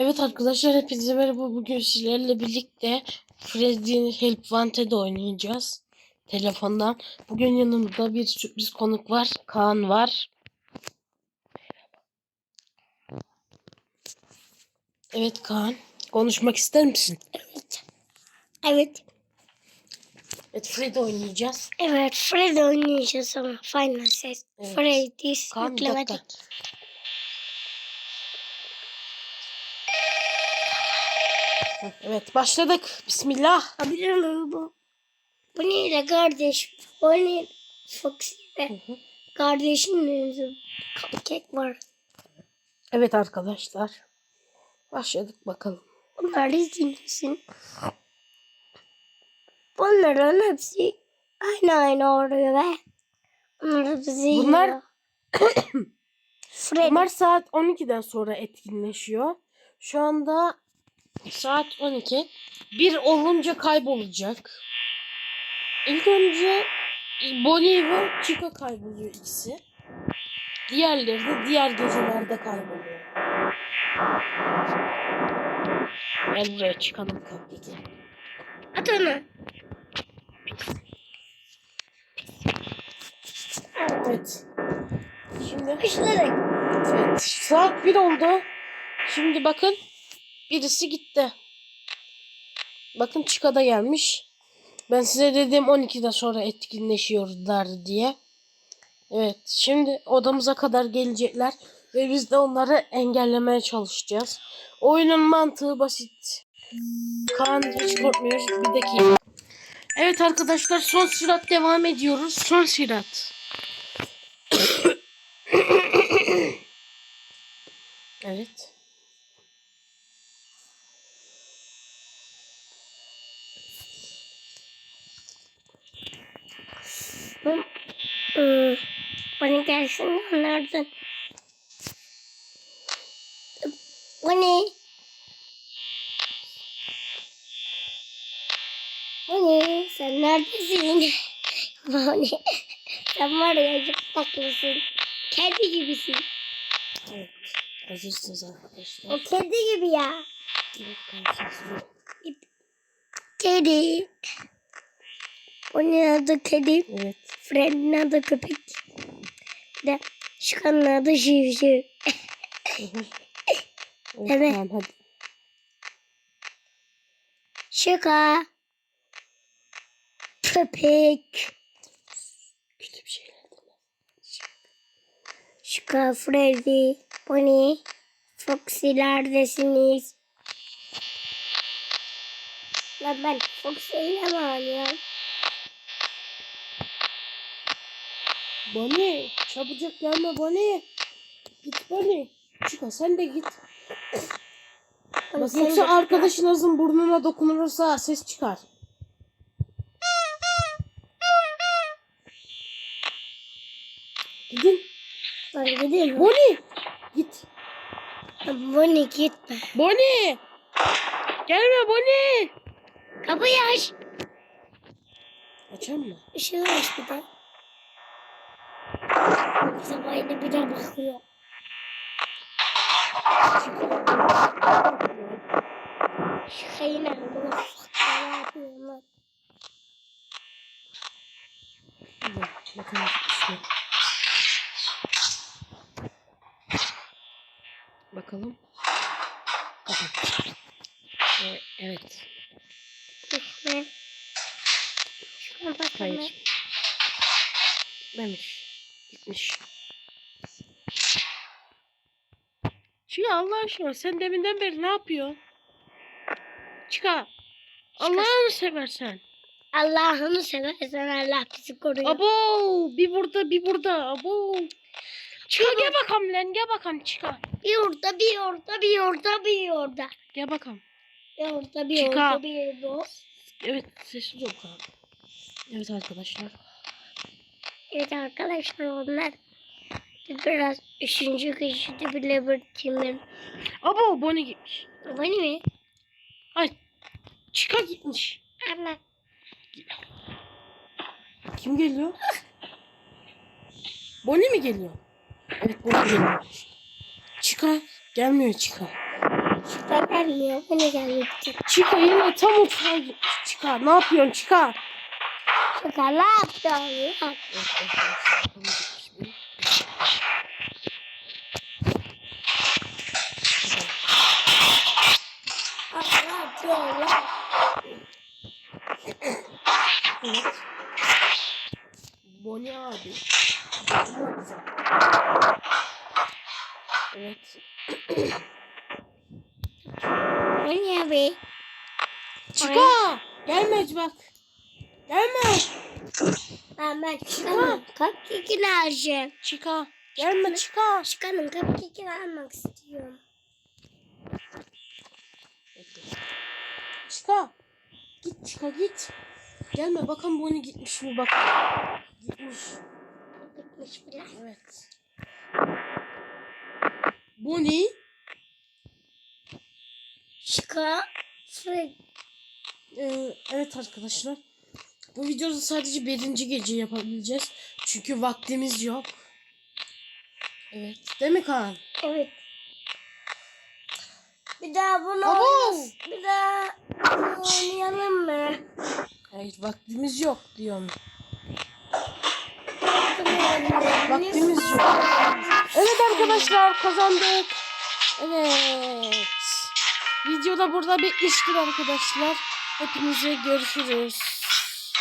Evet arkadaşlar hepinize merhaba. Bugün sizlerle birlikte Freddy'nin Help Wanted oynayacağız. Telefondan. Bugün yanımda bir sürpriz konuk var. Kaan var. Evet Kaan. Konuşmak ister misin? Evet. Evet. Evet Freddy oynayacağız. Evet. Fred oynayacağız ama Final Ses. Evet. Freddy's Kaan bir dakika. Evet başladık. Bismillah.Abilir miyim bu? Bu neyle kardeş? Bu ne? Kardeşinin önünde cupcake var. Evet arkadaşlar. Başladık bakalım. Bunlar izleyesin. Bunların hepsi aynı aynı oluyor ve bunlar bizi Bunlar-. Fred Bunlar saat 12'den sonra etkinleşiyor. Şu anda saat 12. Bir olunca kaybolacak. İlk önce Bonnie ve Chica kayboluyor ikisi. Diğerleri de diğer gecelerde kayboluyor. Gel buraya çıkalım kapıyı. at onu. Evet. Şimdi Kışladık. Evet, saat 1 oldu. Şimdi bakın birisi gitti. Bakın Chica gelmiş. Ben size dedim 12'den sonra etkinleşiyorlar diye. Evet şimdi odamıza kadar gelecekler ve biz de onları engellemeye çalışacağız. Oyunun mantığı basit. Kaan hiç korkmuyor. Bir dakika. Evet arkadaşlar son sirat devam ediyoruz. Son sirat. Iı, bana gelsin onlardan. Bu ne? Bu ne? Sen neredesin? Bu ne? Sen var ya çok tatlısın. Kedi gibisin. Evet. Hazırsınız arkadaşlar. O kedi gibi ya. Evet. Kedi. Onun adı kedi. Evet. Fred'in adı köpek. De Şıkan'ın adı Şivşiv. Evet. Tamam hadi. Şıka. Köpek. Kötü bir şeyler. Şıka, Freddy, Bonnie, Foxy'lerdesiniz. Lan ben Foxy'yle mi oynuyorum? Bonnie çabucak gelme Bonnie. Git Bonnie. Çıkar sen de git. Bak sen yoksa de- arkadaşınızın burnuna dokunursa ses çıkar. Gidin. Lan gidelim. Bonnie. Git. Bonnie gitme. Bonnie. Gelme Bonnie. Kapıyı aç. Açar mı? Işığı aç bir de. Bize aynı bir de bakıyor. Şıkayı nerede? Ne yapıyorlar? Bakın işte. Bakalım. Kapat. Ee, evet. Ne? Şuna bakın. Hayır. Gitmemiş. Gitmiş. Çıka Allah aşkına sen deminden beri ne yapıyorsun? Çıka. Allah'ını seversen. Allah'ını seversen Allah bizi koruyor. Abo bir burada bir burada. Abo. Çıka gel bakalım lan gel bakalım çıka. Bir orada bir orada bir orada bir orada. Gel bakalım. Bir orada bir Çıkar. orada bir orada. Evet sessiz ol Kaan. Evet arkadaşlar. Evet arkadaşlar onlar biraz üçüncü kişide bir timler. Abo Bonnie gitmiş. Bani mi? Ay çıka gitmiş. Allah. Kim geliyor? Bonnie mi geliyor? Evet Bonnie geliyor. Çıka gelmiyor çıka. Çıka gelmiyor. Ne gelmeyecek? Çıka yine tam gitmiş. Çıka ne yapıyorsun Çıka? Çıka ne diyor. Evet. Boni abi. Evet. Bu ne be? Çıka! Gelme bak. Gelme. Ben çıkamam. Cupcake'ini alacağım. Çıka. Gelme çıka. Çıkanın cupcake'ini almak istiyorum. Çıka. Git çıka git. Gelme bakalım Boni gitmiş mi bak. Gitmiş. Bitmiş bile. Evet. Boni. Çıka. Sürekli. Ee, evet arkadaşlar. Bu videoda sadece birinci gece yapabileceğiz. Çünkü vaktimiz yok. Evet. Değil mi Kaan? Evet. Bir daha bunu Abo! oynayalım. Bir daha bunu oynayalım mı? Hayır vaktimiz yok diyorum. Vaktimiz yok. Evet arkadaşlar kazandık. Evet. Videoda burada bitmiştir arkadaşlar. Hepinize görüşürüz.